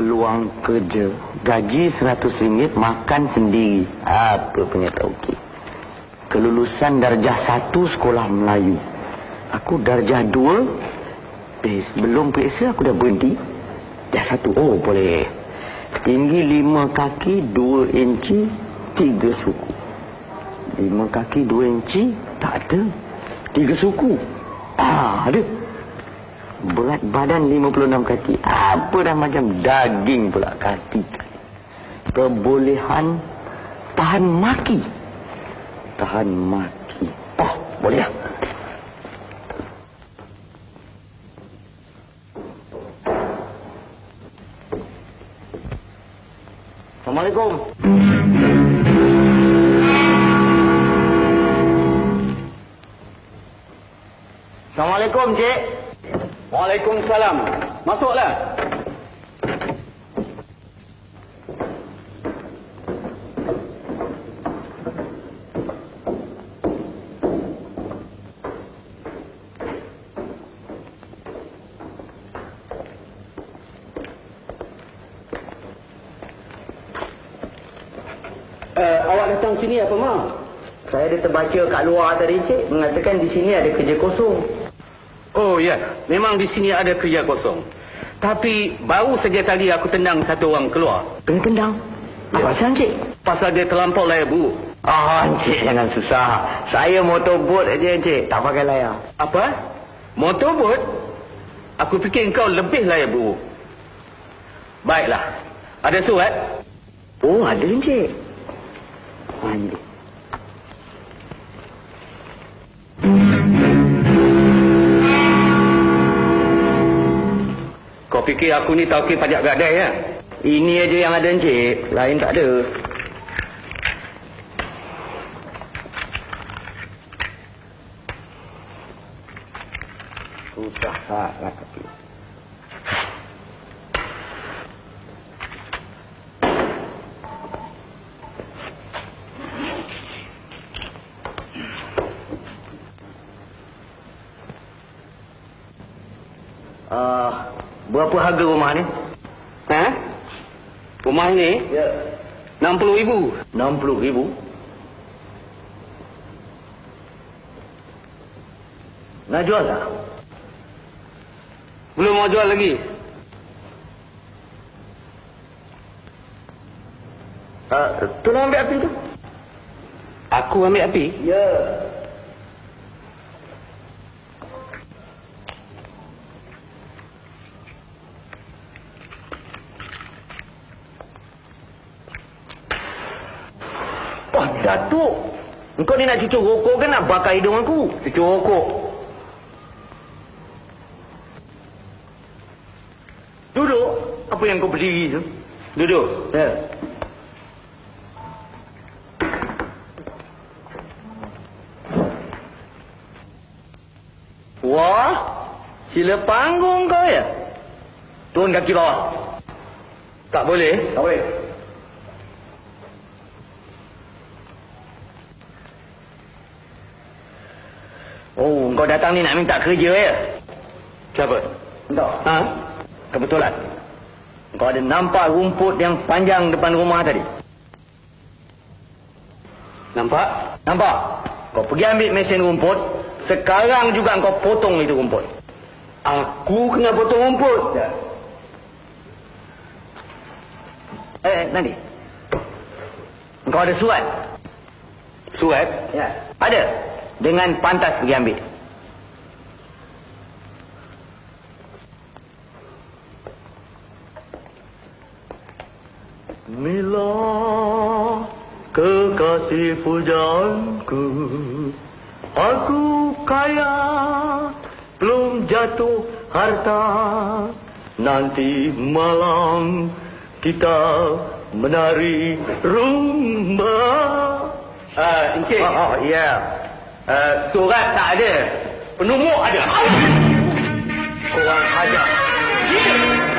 peluang kerja. Gaji RM100, makan sendiri. Apa punya tauki. Kelulusan darjah satu sekolah Melayu. Aku darjah dua. Sebelum periksa aku dah berhenti. Dah satu. Oh, boleh. Tinggi lima kaki, dua inci, tiga suku. Lima kaki, dua inci, tak ada. Tiga suku. Ah, ada. Berat badan 56 kaki. Apa dah macam daging pula kaki. Kebolehan tahan maki. Tahan maki. Oh, boleh. Assalamualaikum. Assalamualaikum, Cik. Waalaikumsalam. Masuklah. Uh, awak datang sini apa, Ma? Saya ada terbaca kat luar tadi, Cik. Mengatakan di sini ada kerja kosong. Oh ya, memang di sini ada kerja kosong. Tapi baru saja tadi aku tendang satu orang keluar. Kena tendang. Apa pasal, Cik? Pasal dia terlampau layar buruk. Ah, Encik jangan susah. Saya motorbot aja, Encik. Tak pakai layar. Apa? Motorbot? Aku fikir kau lebih layar buruk. Baiklah. Ada surat? Oh, ada, Encik. Ah, Kau fikir aku ni tauke pajak gadai ya? Ini aja yang ada, Encik. Lain tak ada. Susah sangat tapi. Ah, berapa harga rumah ni? Ha? Rumah ni Ya. 60 ribu. 60 ribu. Nak jual tak? Belum mau jual lagi. Uh, tolong ambil api tu. Aku ambil api. Ya. Wah, Datuk. Engkau ni nak cucuk rokok ke nak bakar hidung aku? Cucuk rokok. Duduk. Apa yang kau berdiri tu? Duduk. Ya. Wah, sila panggung kau ya? Turun kaki bawah. Tak boleh. Tak boleh. Oh, kau datang ni nak minta kerja ya? Siapa? Tak. Ha? Kebetulan. Kau ada nampak rumput yang panjang depan rumah tadi? Nampak? Nampak? Kau pergi ambil mesin rumput. Sekarang juga kau potong itu rumput. Aku kena potong rumput. Ya. Eh, nanti. Kau ada surat? Surat? Ya. Ada. Dengan pantas pergi ambil. Mila kekasih pujaanku Aku kaya belum jatuh harta Nanti malam kita menari rumba Uh, Encik. Oh, oh ya Uh, surat tak ada. Penumuk ada. Korang hajar Kau